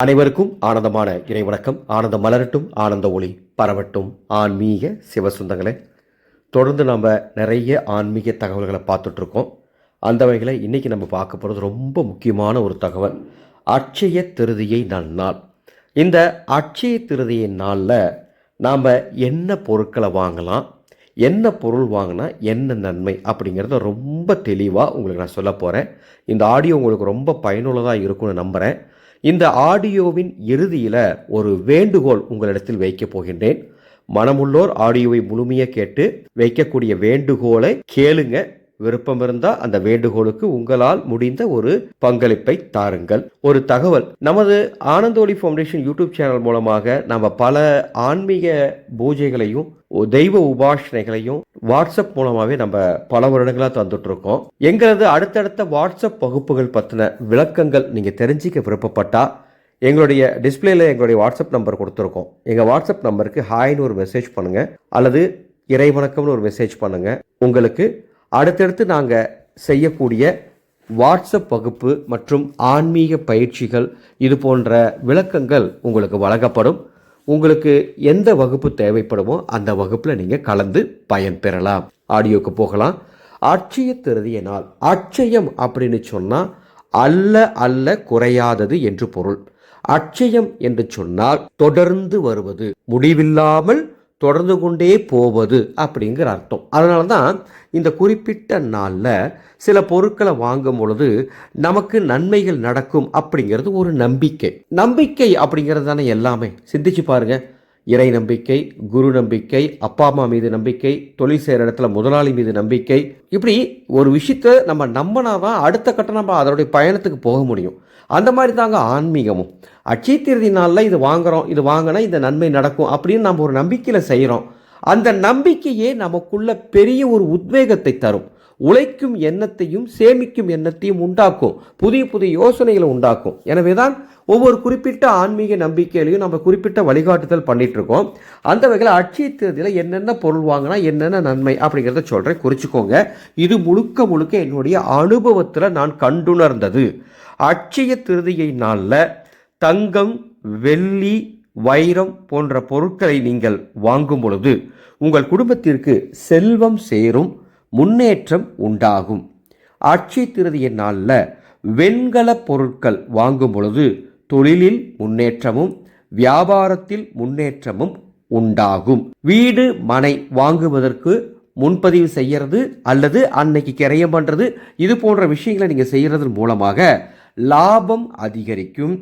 அனைவருக்கும் ஆனந்தமான இறை வணக்கம் ஆனந்தம் மலரட்டும் ஆனந்த ஒளி பரவட்டும். ஆன்மீக சிவசுந்தங்களே தொடர்ந்து நம்ம நிறைய ஆன்மீக தகவல்களை பார்த்துட்டு இருக்கோம் அந்த வகையில் இன்றைக்கி நம்ம பார்க்க போகிறது ரொம்ப முக்கியமான ஒரு தகவல். அட்சய திருதியை நன்னாள் இந்த அட்சய திருதியை நாளில் நாம் என்ன பொருட்களை வாங்கலாம் என்ன பொருள் வாங்கினா என்ன நன்மை அப்படிங்கிறத ரொம்ப தெளிவாக உங்களுக்கு நான் சொல்ல போகிறேன் இந்த ஆடியோ உங்களுக்கு ரொம்ப பயனுள்ளதாக இருக்கும்னு நம்புகிறேன் இந்த ஆடியோவின் இறுதியில் ஒரு வேண்டுகோள் உங்களிடத்தில் வைக்கப் போகின்றேன். மனமுள்ளோர் ஆடியோவை முழுமையாக கேட்டு வைக்கக்கூடிய வேண்டுகோளை கேளுங்க. விருப்பம் இருந்தால் அந்த வேண்டுகோளுக்கு உங்களால் முடிந்த ஒரு பங்களிப்பை தாருங்கள். ஒரு தகவல் நமது ஆனந்தோலி ஃபவுண்டேஷன் யூடியூப் சேனல் மூலமாக நம்ம பல ஆன்மீக பூஜைகளையும் தெய்வ உபாசனைகளையும் வாட்ஸ்அப் மூலமாகவே நம்ம பல வருடங்களாக தந்துட்ருக்கோம் எங்களது அடுத்தடுத்த வாட்ஸ்அப் வகுப்புகள் பற்றின விளக்கங்கள் நீங்கள் தெரிஞ்சிக்க விருப்பப்பட்டால் எங்களுடைய டிஸ்பிளேல எங்களுடைய வாட்ஸ்அப் நம்பர் கொடுத்துருக்கோம். எங்கள் வாட்ஸ்அப் நம்பருக்கு ஹாய்னு ஒரு மெசேஜ் பண்ணுங்கள் அல்லது இறைவணக்கம்னு ஒரு மெசேஜ் பண்ணுங்கள் உங்களுக்கு அடுத்தடுத்து நாங்கள் செய்யக்கூடிய வாட்ஸ்அப் வகுப்பு மற்றும் ஆன்மீக பயிற்சிகள் இது போன்ற விளக்கங்கள் உங்களுக்கு வழங்கப்படும். உங்களுக்கு எந்த வகுப்பு தேவைப்படுமோ அந்த வகுப்பில் நீங்கள் கலந்து பயன்பெறலாம் ஆடியோக்கு போகலாம். அட்சய திருதிய நாள் அட்சயம் அப்படின்னு சொன்னால் அல்ல அல்ல குறையாதது என்று பொருள். அட்சயம் என்று சொன்னால் தொடர்ந்து வருவது. முடிவில்லாமல் தொடர்ந்து கொண்டே போவது அப்படிங்கிற அர்த்தம். அதனால தான் இந்த குறிப்பிட்ட நாளில் சில பொருட்களை வாங்கும் பொழுது நமக்கு நன்மைகள் நடக்கும் அப்படிங்கிறது ஒரு நம்பிக்கை. நம்பிக்கை அப்படிங்கிறது தானே எல்லாமே? சிந்திச்சு பாருங்கள் இறை நம்பிக்கை குரு நம்பிக்கை அப்பா அம்மா மீது நம்பிக்கை தொழில் செய்கிற இடத்துல முதலாளி மீது நம்பிக்கை. இப்படி ஒரு விஷயத்தை நம்ம நம்பினாதான் அடுத்த கட்டம் நம்ம அதனுடைய பயணத்துக்கு போக முடியும். அந்த மாதிரி தாங்க ஆன்மீகமும். அட்சய திருதி நாளில் இது வாங்குகிறோம் இது வாங்கினா இந்த நன்மை நடக்கும் அப்படின்னு நம்ம ஒரு நம்பிக்கையில் செய்கிறோம் அந்த நம்பிக்கையே நமக்குள்ள பெரிய ஒரு உத்வேகத்தை தரும். உழைக்கும் எண்ணத்தையும் சேமிக்கும் எண்ணத்தையும் உண்டாக்கும். புதிய புதிய யோசனைகளை உண்டாக்கும். எனவே தான் ஒவ்வொரு குறிப்பிட்ட ஆன்மீக நம்பிக்கையிலையும் நம்ம குறிப்பிட்ட வழிகாட்டுதல் பண்ணிகிட்ருக்கோம் அந்த வகையில் அட்சய திருதியில் என்னென்ன பொருள் வாங்கினா என்னென்ன நன்மை அப்படிங்கிறத சொல்கிறேன் குறிச்சிக்கோங்க. இது முழுக்க முழுக்க என்னுடைய அனுபவத்தில் நான் கண்டுணர்ந்தது. அட்சய திருதியை நாளில் தங்கம் வெள்ளி வைரம் போன்ற பொருட்களை நீங்கள் வாங்கும் பொழுது உங்கள் குடும்பத்திற்கு செல்வம் சேரும் முன்னேற்றம் உண்டாகும். அட்சய திருதிய நாளில் வெண்கல பொருட்கள் வாங்கும் பொழுது தொழிலில் முன்னேற்றமும் வியாபாரத்தில் முன்னேற்றமும் உண்டாகும். வீடு மனை வாங்குவதற்கு முன்பதிவு செய்யறது அல்லது அன்னைக்கு கிரயம் பண்ணுறது இது போன்ற விஷயங்களை நீங்கள் செய்கிறதன் மூலமாக லாபம் அதிகரிக்கும்.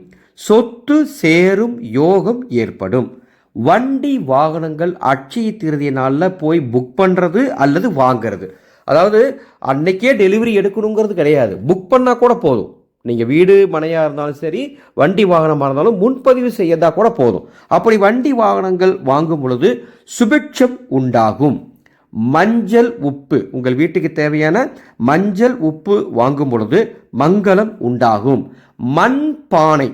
சொத்து சேரும் யோகம் ஏற்படும். வண்டி வாகனங்கள் அட்சய திருதிய நாளில் போய் புக் பண்ணுறது அல்லது வாங்குறது. அதாவது அன்னைக்கே டெலிவரி எடுக்கணுங்கிறது கிடையாது. புக் பண்ணால் கூட போதும். நீங்கள் வீடு மனையாக இருந்தாலும் சரி வண்டி வாகனமாக இருந்தாலும் முன்பதிவு செய்யதா கூட போதும். அப்படி வண்டி வாகனங்கள் வாங்கும் பொழுது சுபிட்சம் உண்டாகும். மஞ்சள் உப்பு உங்கள் வீட்டுக்கு தேவையான மஞ்சள் உப்பு வாங்கும் பொழுது மங்களம் உண்டாகும். மண் பானை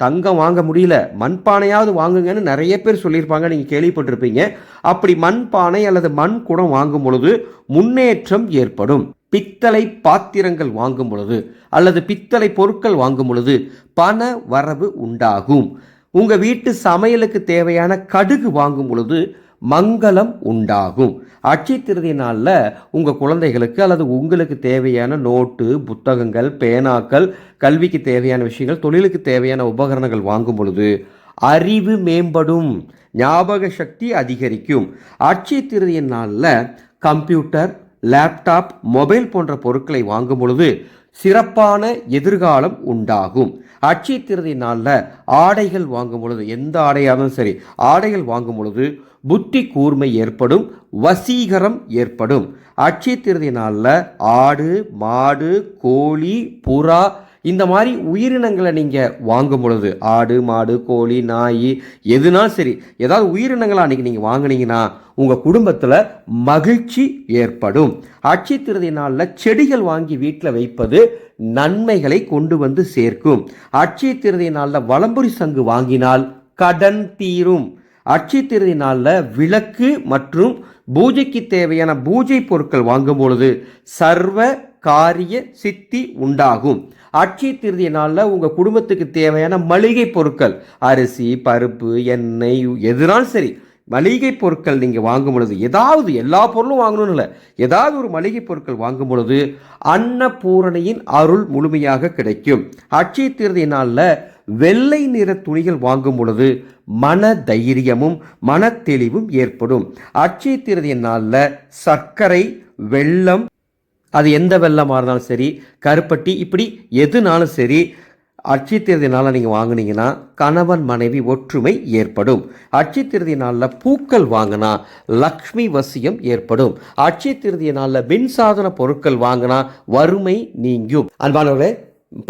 தங்கம் வாங்க முடியல மண்பானையாவது வாங்குங்கன்னு நிறைய பேர் சொல்லியிருப்பாங்க நீங்கள் கேள்விப்பட்டிருப்பீங்க. அப்படி மண்பானை அல்லது மண் குடம் வாங்கும் பொழுது முன்னேற்றம் ஏற்படும். பித்தளை பாத்திரங்கள் வாங்கும் பொழுது அல்லது பித்தளை பொருட்கள் வாங்கும் பொழுது பண வரவு உண்டாகும். உங்கள் வீட்டு சமையலுக்கு தேவையான கடுகு வாங்கும் பொழுது மங்களம் உண்டாகும். அட்சய திருதி நாளில் உங்கள் குழந்தைகளுக்கு அல்லது உங்களுக்கு தேவையான நோட்டு புத்தகங்கள் பேனாக்கள் கல்விக்கு தேவையான விஷயங்கள் தொழிலுக்கு தேவையான உபகரணங்கள் வாங்கும் பொழுது அறிவு மேம்படும். ஞாபக சக்தி அதிகரிக்கும். அட்சய திருதியின் நாளில் கம்ப்யூட்டர் லேப்டாப் மொபைல் போன்ற பொருட்களை வாங்கும் பொழுது சிறப்பான எதிர்காலம் உண்டாகும். அட்சய திருதி நாளில் ஆடைகள் வாங்கும் பொழுது எந்த ஆடையாலும் சரி ஆடைகள் வாங்கும் பொழுது புத்தி கூர்மை ஏற்படும் வசீகரம் ஏற்படும். அட்சய திருதி நாளில் ஆடு மாடு கோழி புறா இந்த மாதிரி உயிரினங்களை நீங்கள் வாங்கும் பொழுது ஆடு மாடு கோழி நாய் எதுனாலும் சரி ஏதாவது உயிரினங்களை அன்றைக்கி நீங்கள் வாங்குனீங்கன்னா உங்கள் குடும்பத்தில் மகிழ்ச்சி ஏற்படும். அட்சய திருதி நாளில் செடிகள் வாங்கி வீட்டில் வைப்பது நன்மைகளை கொண்டு வந்து சேர்க்கும். அட்சய திருதி நாளில் வளம்புரி சங்கு வாங்கினால் கடன் தீரும். அட்சய திருதி நாளில் விளக்கு மற்றும் பூஜைக்கு தேவையான பூஜை பொருட்கள் வாங்கும் பொழுது சர்வ காரிய சித்தி உண்டாகும். அட்சய திருதிய நாளில் உங்கள் குடும்பத்துக்கு தேவையான மளிகை பொருட்கள் அரிசி பருப்பு எண்ணெய் எதுனாலும் சரி மளிகை பொருட்கள் நீங்கள் வாங்கும் பொழுது ஏதாவது எல்லா பொருளும் வாங்கணும்னு இல்லை ஏதாவது ஒரு மளிகை பொருட்கள் வாங்கும் பொழுது அன்னபூரணியின் அருள் முழுமையாக கிடைக்கும். அட்சய திருதிய நாளில் வெள்ளை நிற துணிகள் வாங்கும் பொழுது மன தைரியமும் மன தெளிவும் ஏற்படும். அட்சய திருதிய நாளில் சர்க்கரை வெள்ளம் அது எந்த வெள்ளமாக இருந்தாலும் சரி கருப்பட்டி இப்படி எதுனாலும் சரி அட்சய நாளில் நீங்கள் வாங்குனீங்கன்னா கணவன் மனைவி ஒற்றுமை ஏற்படும். அட்சித்திருதி நாளில் பூக்கள் வாங்கினா லக்ஷ்மி வசியம் ஏற்படும். அட்சித்திருதி நாளில் மின்சாதன பொருட்கள் வாங்கினா வறுமை நீங்கும். அன்பானவர்களே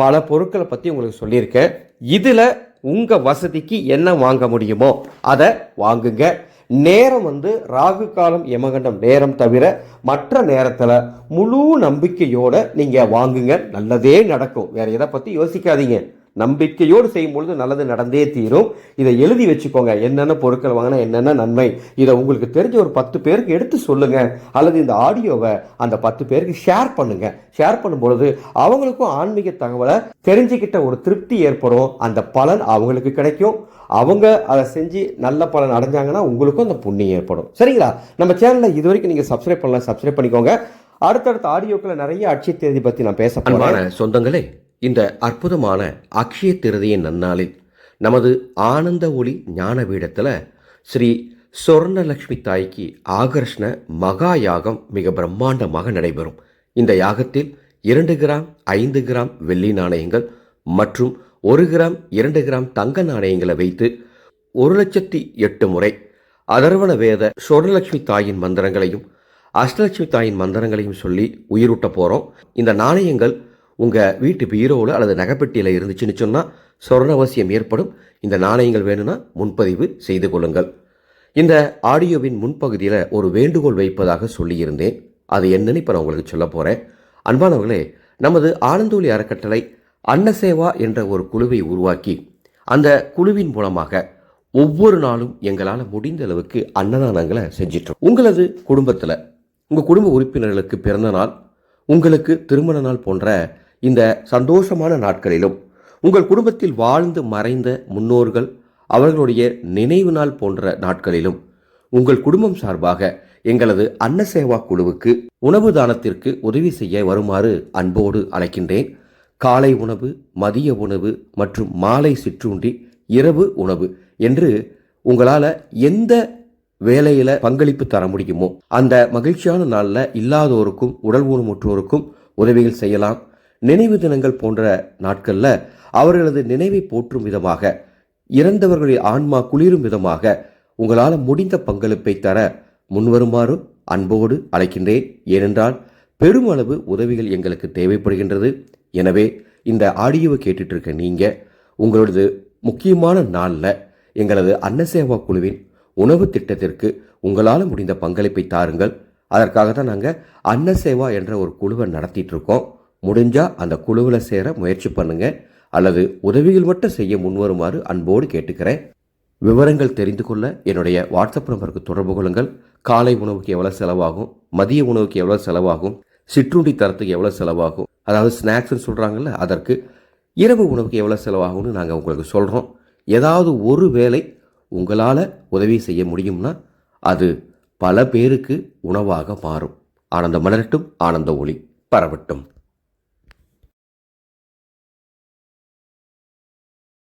பல பொருட்களை பற்றி உங்களுக்கு சொல்லியிருக்கேன். இதில் உங்கள் வசதிக்கு என்ன வாங்க முடியுமோ அதை வாங்குங்க. நேரம் வந்து ராகு காலம் யமகண்டம் நேரம் தவிர மற்ற நேரத்தில் முழு நம்பிக்கையோடு நீங்கள் வாங்குங்க. நல்லதே நடக்கும். வேறு எதை பற்றி யோசிக்காதீங்க. நம்பிக்கையோடு செய்யும் பொழுது நல்லது நடந்தே தீரும். இதை எழுதி வச்சுக்கோங்க. என்னென்ன பொருட்கள் வாங்கினா என்னென்ன நன்மை. இதை உங்களுக்கு தெரிஞ்ச ஒரு பத்து பேருக்கு எடுத்து சொல்லுங்க. அல்லது இந்த ஆடியோவை அந்த பத்து பேருக்கு ஷேர் பண்ணுங்க. ஷேர் பண்ணும் பொழுது அவங்களுக்கும் ஆன்மீக தகவலை தெரிஞ்சுக்கிட்ட ஒரு திருப்தி ஏற்படும். அந்த பலன் அவங்களுக்கு கிடைக்கும். அவங்க அதை செஞ்சு நல்ல பலன் அடைஞ்சாங்கன்னா உங்களுக்கும் அந்த புண்ணியம் ஏற்படும். சரிங்களா? நம்ம சேனலில் இது வரைக்கும் நீங்கள் சப்ஸ்கிரைப் பண்ணலாம் சப்ஸ்கிரைப் பண்ணிக்கோங்க. அடுத்தடுத்த ஆடியோக்களை நிறைய அட்சய தேதி பற்றி நான் பேச போகிறேன் சொந்தங்களே இந்த அற்புதமான அக்ஷய திருதியின் நன்னாளில் நமது ஆனந்த ஒளி ஞான பீடத்தில் ஸ்ரீ சொர்ணலக்ஷ்மி தாய்க்கு ஆகர்ஷ்ண மகா யாகம் மிக பிரம்மாண்டமாக நடைபெறும். இந்த யாகத்தில் இரண்டு கிராம் ஐந்து கிராம் வெள்ளி நாணயங்கள் மற்றும் ஒரு கிராம் இரண்டு கிராம் தங்க நாணயங்களை வைத்து ஒரு லட்சத்தி எட்டு முறை அதர்வண வேத சொர்ணலட்சுமி தாயின் மந்திரங்களையும் அஷ்டலட்சுமி தாயின் மந்திரங்களையும் சொல்லி உயிரூட்ட போகிறோம் இந்த நாணயங்கள் உங்கள் வீட்டு பீரோவில் அல்லது நகைப்பெட்டியில் இருந்துச்சுன்னு சொன்னால் சொர்ணவசியம் ஏற்படும். இந்த நாணயங்கள் வேணும்னா முன்பதிவு செய்து கொள்ளுங்கள். இந்த ஆடியோவின் முன்பகுதியில் ஒரு வேண்டுகோள் வைப்பதாக சொல்லியிருந்தேன். அது என்னன்னு இப்போ நான் உங்களுக்கு சொல்ல போகிறேன் அன்பானவர்களே நமது ஆனந்தோலி அறக்கட்டளை அன்னசேவா என்ற ஒரு குழுவை உருவாக்கி அந்த குழுவின் மூலமாக ஒவ்வொரு நாளும் எங்களால் முடிந்த அளவுக்கு அன்னதானங்களை செஞ்சிட்டோம் உங்களது குடும்பத்தில் உங்கள் குடும்ப உறுப்பினர்களுக்கு பிறந்த நாள் உங்களுக்கு திருமண நாள் போன்ற இந்த சந்தோஷமான நாட்களிலும் உங்கள் குடும்பத்தில் வாழ்ந்து மறைந்த முன்னோர்கள் அவர்களுடைய நினைவு நாள் போன்ற நாட்களிலும் உங்கள் குடும்பம் சார்பாக எங்களது அன்னசேவா குழுவுக்கு உணவு தானத்திற்கு உதவி செய்ய வருமாறு அன்போடு அழைக்கின்றேன். காலை உணவு மதிய உணவு மற்றும் மாலை சிற்றுண்டி இரவு உணவு என்று உங்களால் எந்த வேலையில் பங்களிப்பு தர முடியுமோ அந்த மகிழ்ச்சியான நாளில் இல்லாதோருக்கும் உடல் ஊனமுற்றோருக்கும் உதவிகள் செய்யலாம். நினைவு தினங்கள் போன்ற நாட்களில் அவர்களது நினைவை போற்றும் விதமாக இறந்தவர்களின் ஆன்மா குளிரும் விதமாக உங்களால் முடிந்த பங்களிப்பை தர முன்வருமாறு அன்போடு அழைக்கின்றேன். ஏனென்றால் பெருமளவு உதவிகள் எங்களுக்கு தேவைப்படுகின்றது. எனவே இந்த ஆடியோவை கேட்டுட்டு இருக்க நீங்கள் உங்களது முக்கியமான நாளில் எங்களது அன்னசேவா குழுவின் உணவு திட்டத்திற்கு உங்களால் முடிந்த பங்களிப்பை தாருங்கள். அதற்காக தான் நாங்கள் அன்னசேவா என்ற ஒரு குழுவை நடத்திட்டு இருக்கோம் முடிஞ்சால் அந்த குழுவில் சேர முயற்சி பண்ணுங்கள் அல்லது உதவிகள் மட்டும் செய்ய முன்வருமாறு அன்போடு கேட்டுக்கிறேன். விவரங்கள் தெரிந்து கொள்ள என்னுடைய வாட்ஸ்அப் நம்பருக்கு தொடர்பு கொள்ளுங்கள். காலை உணவுக்கு எவ்வளோ செலவாகும்? மதிய உணவுக்கு எவ்வளோ செலவாகும்? சிற்றுண்டி தரத்துக்கு எவ்வளோ செலவாகும்? அதாவது ஸ்நாக்ஸ்னு சொல்கிறாங்கல்ல அதற்கு இரவு உணவுக்கு எவ்வளோ செலவாகும்னு நாங்கள் உங்களுக்கு சொல்கிறோம் ஏதாவது ஒரு வேலை உங்களால் உதவி செய்ய முடியும்னா அது பல பேருக்கு உணவாக மாறும். ஆனந்த மலரட்டும் ஆனந்த ஒளி பரவட்டும்.